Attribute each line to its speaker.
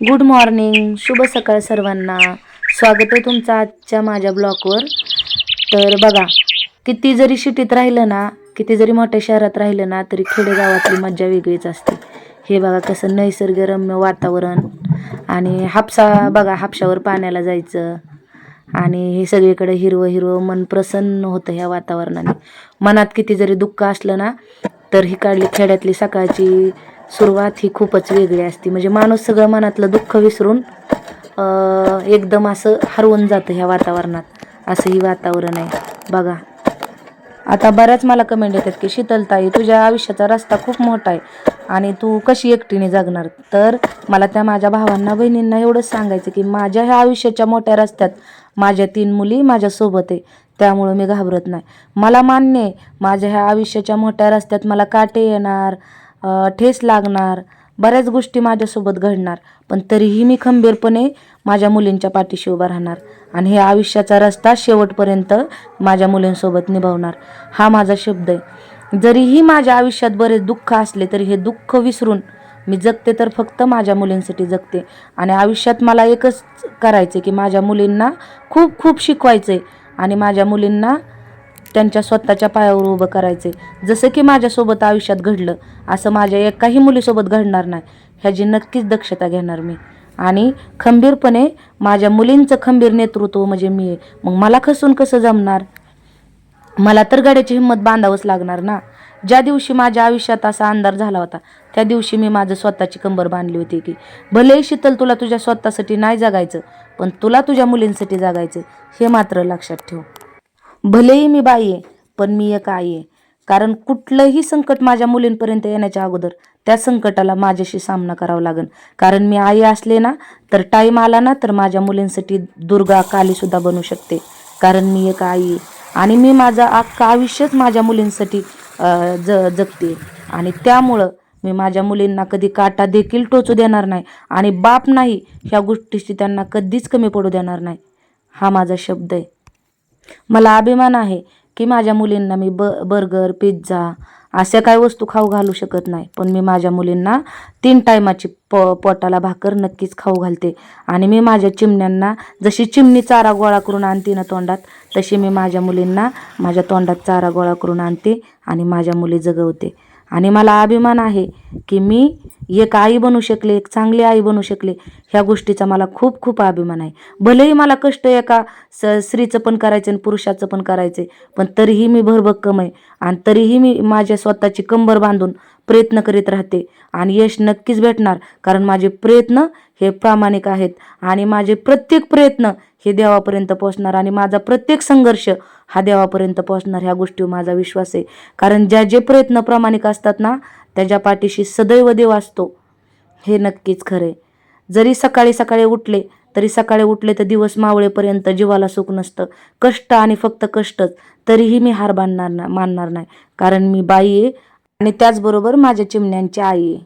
Speaker 1: Good morning शुभ सकाळ सर्वांना. स्वागत आहे तुमचं आजच्या माझ्या ब्लॉगवर. तर बघा किती जरी शिटीत राहिलं ना किती जरी मोठ्या शहरात राहिलं ना तरी खेडेगावातली मज्जा वेगळीच असते. हे बघा कसं नैसर्गरम्य वातावरण आणि हापसा बघा हापशावर पाण्याला जायचं आणि हे सगळीकडे हिरवं हिरवं मन प्रसन्न होतं ह्या वातावरणाने. मनात किती जरी दुःख असलं ना तर ही काढली खेड्यातली सकाळची सुरुवात ही खूपच वेगळी असते. म्हणजे माणूस सगळं मनातलं दुःख विसरून एकदम असं हरवून जातं ह्या वातावरणात. असं ही वातावरण आहे. बघा. आता बऱ्याच मला कमेंट येतात की शीतलताई तुझ्या आयुष्याचा रस्ता खूप मोठा आहे आणि तू कशी एकटीने जगणार? तर मला त्या माझ्या भावांना बहिणींना एवढंच सांगायचं की माझ्या ह्या आयुष्याच्या मोठ्या रस्त्यात माझ्या तीन मुली माझ्यासोबत आहे. त्यामुळं मी घाबरत नाही. मला मान्य आहे माझ्या ह्या आयुष्याच्या मोठ्या रस्त्यात मला काटे येणार ठेस लागणार बऱ्याच गोष्टी माझ्यासोबत घडणार पण तरीही मी खंबीरपणे माझ्या मुलींच्या पाठीशी उभा राहणार आणि हे आयुष्याचा रस्ता शेवटपर्यंत माझ्या मुलींसोबत निभावणार. हा माझा शब्द आहे. जरीही माझ्या आयुष्यात बरेच दुःख असले तरी हे दुःख विसरून मी जगते तर फक्त माझ्या मुलींसाठी जगते. आणि आयुष्यात मला एकच करायचं की माझ्या मुलींना खूप खूप शिकवायचं आहे आणि माझ्या मुलींना त्यांच्या स्वतःच्या पायावर उभं करायचे. जसं की माझ्यासोबत आयुष्यात घडलं असं माझ्या एकाही मुलीसोबत घडणार नाही ह्याची नक्कीच दक्षता घेणार मी. आणि खंबीरपणे माझ्या मुलींचं खंबीर नेतृत्व म्हणजे मी मग मला खसून कसं जमणार? मला तर गाड्याची हिंमत बांधावंच लागणार ना. ज्या दिवशी माझ्या आयुष्यात असा अंधार झाला होता त्या दिवशी मी माझं स्वतःची कंबर बांधली होती की भलेही शीतल तुला तुझ्या स्वतःसाठी नाही जगायचं पण तुला तुझ्या मुलींसाठी जगायचं हे मात्र लक्षात ठेव. भलेही मी बाई आहे पण मी एक आई आहे. कारण कुठलंही संकट माझ्या मुलींपर्यंत येण्याच्या अगोदर त्या संकटाला माझ्याशी सामना करावा लागेल. कारण मी आई असले ना तर टाईम आला ना तर माझ्या मुलींसाठी दुर्गा कालीसुद्धा बनू शकते. कारण मी एक आई आहे. आणि मी माझं अख्खं आयुष्यच माझ्या मुलींसाठी ज जगते. आणि त्यामुळं मी माझ्या मुलींना कधी काटा देखील टोचू देणार नाही. आणि बाप नाही ह्या गोष्टीशी त्यांना कधीच कमी पडू देणार नाही. हा माझा शब्द आहे. मला अभिमान आहे की माझ्या मुलींना मी ब बर्गर पिझ्झा अशा काही वस्तू खाऊ घालू शकत नाही. पण मी माझ्या मुलींना तीन टायमाची प पोटाला भाकर नक्कीच खाऊ घालते. आणि मी माझ्या चिमण्यांना जशी चिमणी चारा गोळा करून आणते ना तोंडात तशी मी माझ्या मुलींना माझ्या तोंडात चारा गोळा करून आणते आणि माझ्या मुली जगवते. आणि मला अभिमान आहे की मी एक आई बनू शकले एक चांगली आई बनू शकले ह्या गोष्टीचा मला खूप खूप अभिमान आहे. भलेही मला कष्ट एका स स्त्रीचं पण करायचं आणि पुरुषाचं पण करायचं पण तरीही मी भरभक्कम आहे आणि तरीही मी माझ्या स्वतःची कंबर बांधून प्रयत्न करीत राहते आणि यश नक्कीच भेटणार कारण माझे प्रयत्न हे प्रामाणिक आहेत आणि माझे प्रत्येक प्रयत्न हे देवापर्यंत पोहोचणार आणि माझा प्रत्येक संघर्ष हा देवापर्यंत पोहोचणार ह्या गोष्टीवर माझा विश्वास आहे. कारण ज्या जे प्रयत्न प्रामाणिक असतात ना त्याच्या पाठीशी सदैव देव असतो. हे नक्कीच खरं. आहे जरी सकाळी सकाळी उठले तरी सकाळी उठले तर दिवस मावळेपर्यंत जीवाला सुख नसतं. कष्ट आणि फक्त कष्टच तरीही मी हार बांधणार ना मानणार नाही. कारण मी बाई आहे आणि त्याचबरोबर माझ्या चिमण्यांची आई आहे.